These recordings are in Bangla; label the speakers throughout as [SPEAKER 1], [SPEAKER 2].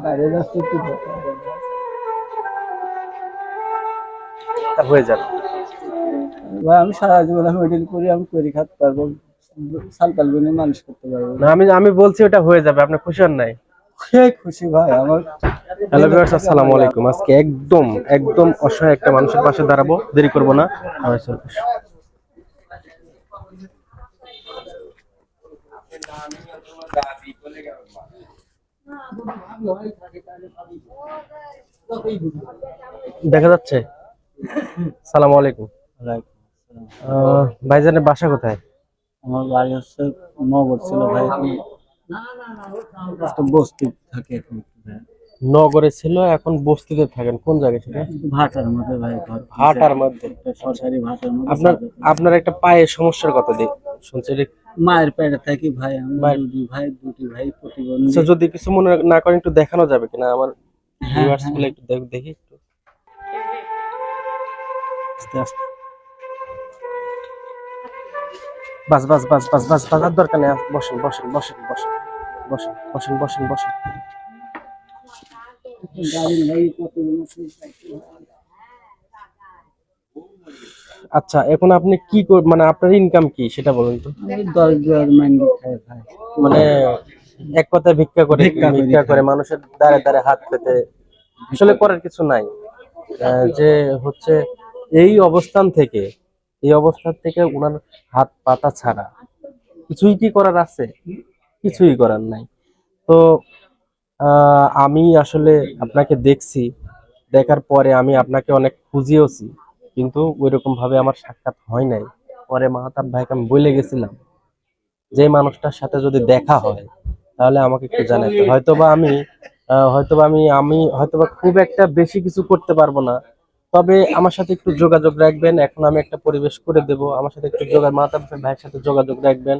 [SPEAKER 1] বাইরে একটু হয়ে যাবে আমি সারা জীবন আমি করি আমি করি খাতে পারবো মানুষ করতে পারবো
[SPEAKER 2] না আমি আমি বলছি ওটা হয়ে যাবে আপনি খুশি হন নাই
[SPEAKER 1] খুশি ভাই আমার
[SPEAKER 2] হ্যালো ভিউয়ার্স আসসালামু আলাইকুম আজকে একদম একদম অসহায় একটা মানুষের পাশে দাঁড়াবো দেরি করব না দেখা যাচ্ছে সালাম আলাইকুম ভাইজানের বাসা কোথায়
[SPEAKER 1] আমার বাড়ি হচ্ছে নগর ছিল ভাই আচ্ছা, বস্তি থাকে এখন
[SPEAKER 2] নগরে ছিল এখন বস্তিতে থাকেন কোন জায়গায় আপনার একটা পায়ের সমস্যার কথা দিই শুনছি
[SPEAKER 1] মায়ের পেটে থাকি ভাই আমার দুটি ভাই দুটি ভাই প্রতিবন্ধী
[SPEAKER 2] যদি কিছু মনে না করেন একটু দেখানো যাবে কিনা আমার ভিউয়ার্স হ্যাঁ, হ্যাঁ। গুলো একটু দেখি একটু আস্তে বাস বাস বাস বাস বাস বাস দরকার নেই বসেন বসেন বসেন বসেন বসেন বসেন বসেন বসেন গাড়ির ভাই আচ্ছা এখন আপনি কি মানে আপনার ইনকাম কি সেটা বলুন তো মানে এক কথায় ভিক্ষা করে ভিক্ষা হ্যাঁ। করে মানুষের দ্বারে দ্বারে হাত পেতে আসলে করার কিছু নাই যে হচ্ছে এই অবস্থান থেকে এই অবস্থান থেকে ওনার হাত পাতা ছাড়া কিছুই কি করার আছে কিছুই করার নাই তো আমি আসলে আপনাকে দেখছি দেখার পরে আমি আপনাকে অনেক খুঁজিয়েওছি কিন্তু ওইরকমভাবে আমার সাক্ষাৎ হয় নাই পরে মাহাতাব ভাইকে আমি বলে গেছিলাম যে মানুষটার সাথে যদি দেখা হয় তাহলে আমাকে একটু জানাই হয়তোবা আমি হয়তোবা আমি আমি হয়তোবা খুব একটা বেশি কিছু করতে পারবো না তবে আমার সাথে একটু যোগাযোগ রাখবেন এখন আমি একটা পরিবেশ করে দেব আমার সাথে একটু যোগাযোগ মাতা ভাইয়ের সাথে যোগাযোগ রাখবেন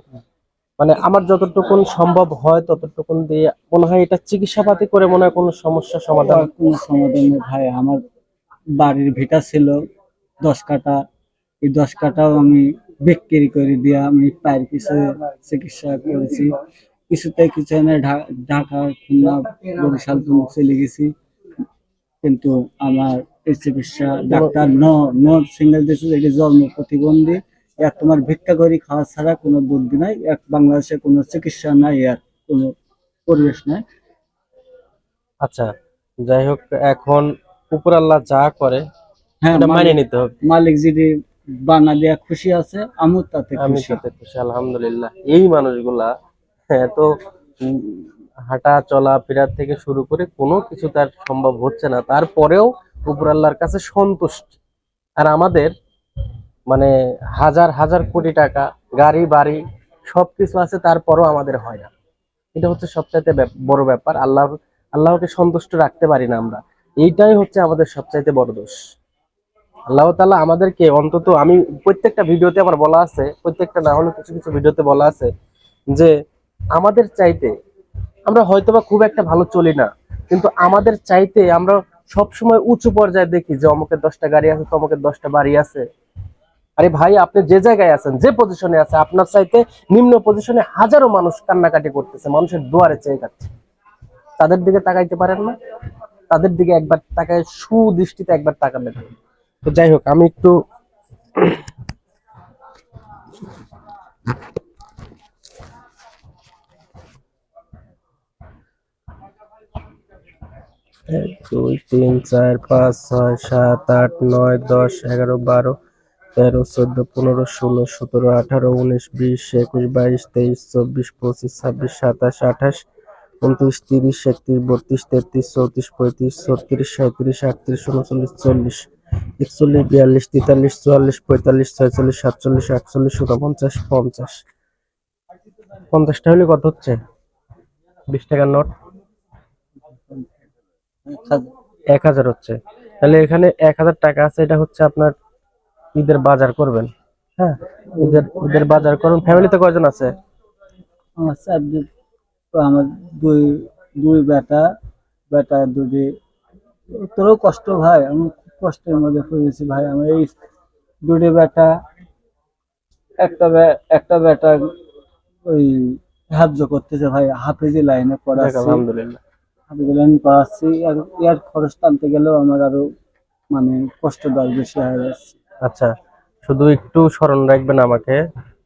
[SPEAKER 2] মানে আমার যতটুকুন সম্ভব হয় ততটুকুন দিয়ে মনে হয় এটা চিকিৎসা পাতি করে মনে হয় কোনো সমস্যা সমাধান
[SPEAKER 1] কোনো সমাধান ভাই আমার বাড়ির ভিটা ছিল দশ কাটা এই দশ কাটাও আমি বিক্রি করে দিয়ে আমি পায়ের কিছু চিকিৎসা করেছি কিছুতে কিছু ঢাকা খুলনা বরিশাল তো চলে গেছি কিন্তু আমার এই চিকিৎসা ডাক্তার ন ন সিঙ্গেল দিয়েছে এটি জন্ম প্রতিবন্ধী এক তোমার ভিক্ষা করি খাওয়া ছাড়া কোনো বুদ্ধি নাই এক বাংলাদেশে কোনো চিকিৎসা নাই আর কোনো পরিবেশ নাই
[SPEAKER 2] আচ্ছা যাই হোক এখন উপরাল্লা যা করে হ্যাঁ মানে নিতে হবে
[SPEAKER 1] মালিক যদি বানা খুশি আছে আমি খুশি তাতে
[SPEAKER 2] খুশি আলহামদুলিল্লাহ এই মানুষগুলা এত হাঁটা চলা ফেরার থেকে শুরু করে কোনো কিছু তার সম্ভব হচ্ছে না তারপরেও উপর কাছে সন্তুষ্ট আর আমাদের মানে হাজার হাজার কোটি টাকা গাড়ি বাড়ি সব কিছু আছে তারপরও আমাদের হয় না এটা হচ্ছে সবচাইতে বড় ব্যাপার আল্লাহ আল্লাহকে সন্তুষ্ট রাখতে পারি না আমরা এইটাই হচ্ছে আমাদের সবচাইতে বড় দোষ আল্লাহ তালা আমাদেরকে অন্তত আমি প্রত্যেকটা ভিডিওতে আমার বলা আছে প্রত্যেকটা না হলে কিছু কিছু ভিডিওতে বলা আছে যে আমাদের চাইতে আমরা হয়তো বা খুব একটা ভালো চলি না কিন্তু আমাদের চাইতে আমরা সবসময় উঁচু পর্যায়ে দেখি যে অমুকের দশটা গাড়ি আছে তমুকের দশটা বাড়ি আছে আরে ভাই আপনি যে জায়গায় আছেন যে পজিশনে আছে আপনার চাইতে নিম্ন পজিশনে হাজারো মানুষ কান্নাকাটি করতেছে মানুষের দুয়ারে চেয়ে যাচ্ছে তাদের দিকে তাকাইতে পারেন না তাদের দিকে একবার তাকায় সুদৃষ্টিতে একবার তাকাবেন তো যাই হোক আমি একটু দুই তিন চার পাঁচ ছয় সাত আট নয় দশ এগারো বারো তেরো চোদ্দ পনেরো ষোলো সতেরো আঠারো উনিশ বিশ একুশ বাইশ তেইশ চব্বিশ পঁচিশ ছাব্বিশ সাতাশ আঠাশ উনত্রিশ তিরিশ একত্রিশ বত্রিশ তেত্রিশ চৌত্রিশ পঁয়ত্রিশ ছত্রিশ সাঁত্রিশ আটত্রিশ উনচল্লিশ চল্লিশ একচল্লিশ বিয়াল্লিশ তেতাল্লিশ চুয়াল্লিশ পঁয়তাল্লিশ ছয়চল্লিশ সাতচল্লিশ আটচল্লিশ উনপঞ্চাশ পঞ্চাশ পঞ্চাশটা হলে কত হচ্ছে বিশ টাকার নোট এক হাজার হচ্ছে তাহলে এখানে এক হাজার টাকা আছে এটা হচ্ছে আপনার ঈদের বাজার করবেন হ্যাঁ ঈদের ঈদের বাজার করুন ফ্যামিলিতে কয়জন আছে
[SPEAKER 1] আমার দুই দুই বেটা বেটা দুটি তোরও কষ্ট ভাই আমি কষ্টের মধ্যে পড়েছি ভাই আমি এই দুটি বেটা একটা একটা বেটা ওই সাহায্য করতেছে ভাই হাফেজি লাইনে পড়াচ্ছি আলহামদুলিল্লাহ হাফেজি লাইনে পড়াচ্ছি আর ইয়ার খরচ টানতে গেলেও আমার আরো মানে কষ্ট দর বেশি হয়ে যাচ্ছে
[SPEAKER 2] আচ্ছা শুধু একটু স্মরণ রাখবেন আমাকে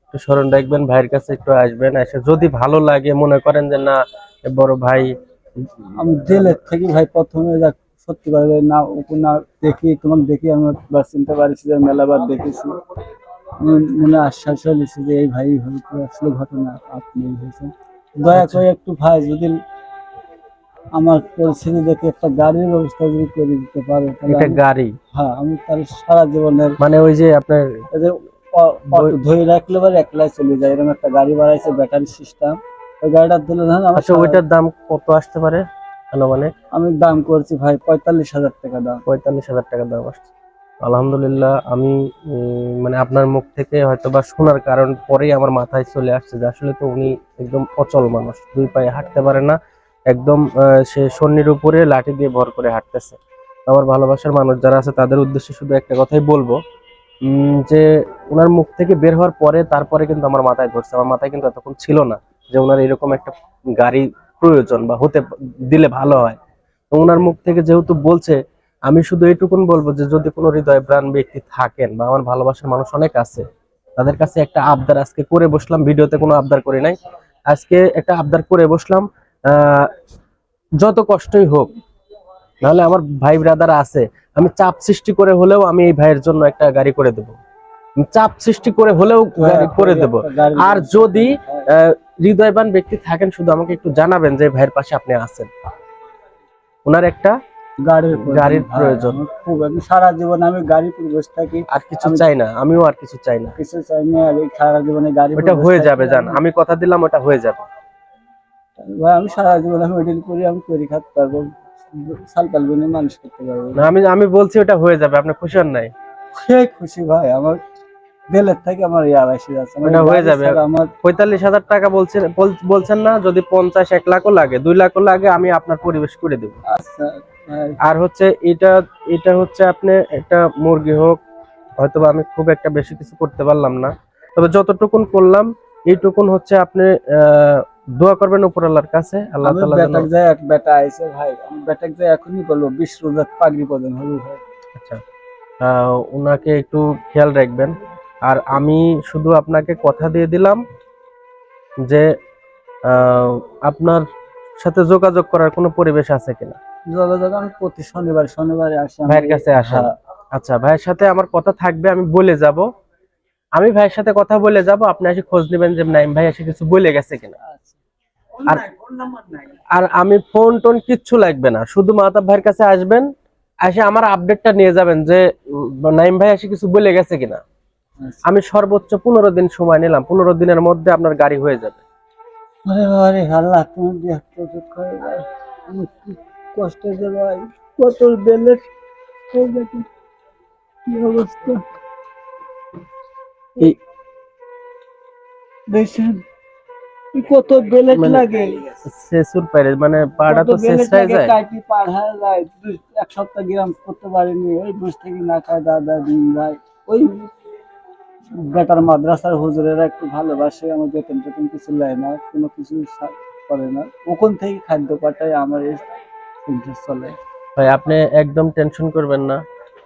[SPEAKER 2] একটু স্মরণ রাখবেন ভাইয়ের কাছে একটু আসবেন এসে যদি ভালো লাগে মনে করেন যে না বড় ভাই
[SPEAKER 1] আমি জেলের থেকে ভাই প্রথমে ভাবে না না দেখি তোমাকে দেখি আমি বা চিনতে পারছি যে মেলাবার দেখেছি মনে আশ্বাস হয়েছে যে এই ভাই হয়তো আসলে ঘটনা আপনি হয়েছেন দয়া আচ্ছা। করে একটু ভাই যদি আমার পরিস্থিতি দেখে একটা গাড়ির ব্যবস্থা যদি করে দিতে পারে
[SPEAKER 2] একটা গাড়ি
[SPEAKER 1] হ্যাঁ আমি তার সারা জীবনের
[SPEAKER 2] মানে ওই যে আপনার
[SPEAKER 1] ধরে রাখলে পরে একলাই চলে যায় এরকম একটা গাড়ি বাড়াইছে ব্যাটারি সিস্টেম
[SPEAKER 2] ওই গাড়িটার দিলে ধরেন আমার আচ্ছা, ওইটার দাম কত আসতে পারে আনুমানিক
[SPEAKER 1] আমি দাম করছি ভাই পঁয়তাল্লিশ হাজার টাকা দাম
[SPEAKER 2] পঁয়তাল্লিশ হাজার টাকা দাম আসছে আলহামদুলিল্লাহ আমি মানে আপনার মুখ থেকে হয়তো বা শোনার কারণ পরেই আমার মাথায় চলে আসছে যে আসলে তো উনি একদম অচল মানুষ দুই পায়ে হাঁটতে পারে না একদম সে সন্নির উপরে লাঠি দিয়ে ভর করে হাঁটতেছে আমার ভালোবাসার মানুষ যারা আছে তাদের উদ্দেশ্যে শুধু একটা কথাই বলবো যে ওনার মুখ থেকে বের হওয়ার পরে তারপরে কিন্তু আমার মাথায় ধরছে আমার মাথায় কিন্তু এতক্ষণ ছিল না যে ওনার এরকম একটা গাড়ি প্রয়োজন বা হতে দিলে ভালো হয় তো ওনার মুখ থেকে যেহেতু বলছে আমি শুধু এইটুকুন বলবো যে যদি কোনো হৃদয় প্রাণ ব্যক্তি থাকেন বা আমার ভালোবাসার মানুষ অনেক আছে তাদের কাছে একটা আবদার আজকে করে বসলাম ভিডিওতে কোনো আবদার করি নাই আজকে একটা আবদার করে বসলাম যত কষ্টই হোক নাহলে আমার ভাই ব্রাদার আছে আমি চাপ সৃষ্টি করে হলেও আমি এই ভাইয়ের জন্য একটা গাড়ি করে দেব চাপ সৃষ্টি করে হলেও হ্যাঁ, করে হ্যাঁ, দেব আর যদি হৃদয়বান ব্যক্তি থাকেন শুধু আমাকে একটু জানাবেন যে ভাইয়ের পাশে আপনি আছেন ওনার একটা গাড়ির প্রয়োজন হ্যাঁ,
[SPEAKER 1] খুব আমি আমি
[SPEAKER 2] কিছু চাই না আমিও আর কিছু চাই না
[SPEAKER 1] কিছু চাই না
[SPEAKER 2] হয়ে যাবে জান আমি কথা দিলাম ওটা হয়ে যাবে
[SPEAKER 1] ভাই আমি সারা জীবন আমি ওইটাই করি আমি করি খাতে পারবো মানুষ করতে পারবো
[SPEAKER 2] আমি আমি বলছি ওটা হয়ে যাবে আপনি খুশি হন নাই
[SPEAKER 1] খুশি ভাই আমার বেলের থেকে আমার ইয়া বেশি যাচ্ছে
[SPEAKER 2] মানে ওটা হয়ে যাবে আমার পঁয়তাল্লিশ হাজার টাকা বলছেন বলছেন না যদি পঞ্চাশ এক লাখও লাগে দুই লাখও লাগে আমি আপনার পরিবেশ করে দেবো আচ্ছা আর হচ্ছে এটা এটা হচ্ছে আপনি একটা মুরগি হোক হয়তো আমি খুব একটা বেশি কিছু করতে পারলাম না তবে যতটুকুন করলাম এইটুকুন হচ্ছে আপনি দোয়া করবেন উপর আল্লাহর কাছে আল্লাহ তাআলা
[SPEAKER 1] বেটাক যায় এক বেটা আইছে ভাই আমি বেটাক যায় এখনই বলবো 20 রোজাত পাগড়ি পদন হবে ভাই
[SPEAKER 2] আচ্ছা ওনাকে একটু খেয়াল রাখবেন আর আমি শুধু আপনাকে কথা দিয়ে দিলাম যে আপনার সাথে যোগাযোগ করার কোনো পরিবেশ আছে কিনা
[SPEAKER 1] যোগাযোগ আমি প্রতি শনিবার শনিবারে আসি
[SPEAKER 2] ভাইয়ের কাছে আসা হ্যাঁ। আচ্ছা ভাইয়ের সাথে আমার কথা থাকবে আমি বলে যাব আমি ভাইয়ের সাথে কথা বলে যাব আপনি এসে খোঁজ নেবেন যে নাইম ভাই এসে কিছু বলে গেছে কিনা আচ্ছা। আর আর আমি ফোন টোন কিচ্ছু লাগবে না শুধু মাতা ভাইয়ের কাছে আসবেন এসে আমার আপডেটটা নিয়ে যাবেন যে নাইম ভাই এসে কিছু বলে গেছে কিনা আচ্ছা। আমি সর্বোচ্চ পনেরো দিন সময় নিলাম পনেরো দিনের মধ্যে আপনার গাড়ি হয়ে যাবে
[SPEAKER 1] কত মানে, মানে
[SPEAKER 2] এক সপ্তাহ
[SPEAKER 1] গ্রাম করতে পারিনি ওই বসে থেকে না খায় দাদা দিন যায় ওই বেটার মাদ্রাসার হুজুরেরা একটু ভালোবাসে আমার বেতন টেতন কিছু নেয় না কোনো কিছু করে না ওখান থেকে খাদ্য পাঠায় আমার এই চলে
[SPEAKER 2] ভাই আপনি একদম টেনশন করবেন না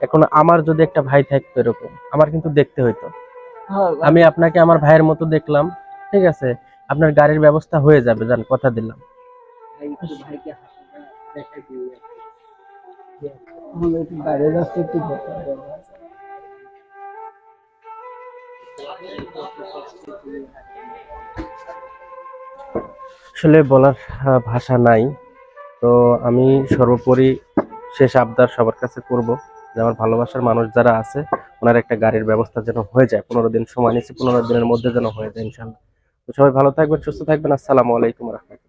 [SPEAKER 2] এখন আমার যদি একটা ভাই থাকতো এরকম আমার কিন্তু দেখতে হইতো হ্যাঁ, আমি আপনাকে আমার ভাইয়ের মতো দেখলাম ঠিক আছে আপনার গাড়ির ব্যবস্থা হয়ে যাবে জান কথা দিলাম বাইরে যাচ্ছে একটু আসলে বলার ভাষা নাই তো আমি সর্বোপরি শেষ আবদার সবার কাছে করব যে আমার ভালোবাসার মানুষ যারা আছে ওনার একটা গাড়ির ব্যবস্থা যেন হয়ে যায় পনেরো দিন সময় নিয়েছি পনেরো দিনের মধ্যে যেন হয়ে যায় ইনশাল্লাহ তো সবাই ভালো থাকবেন সুস্থ থাকবেন আসসালামু আলাইকুম রহমতুল্লাহ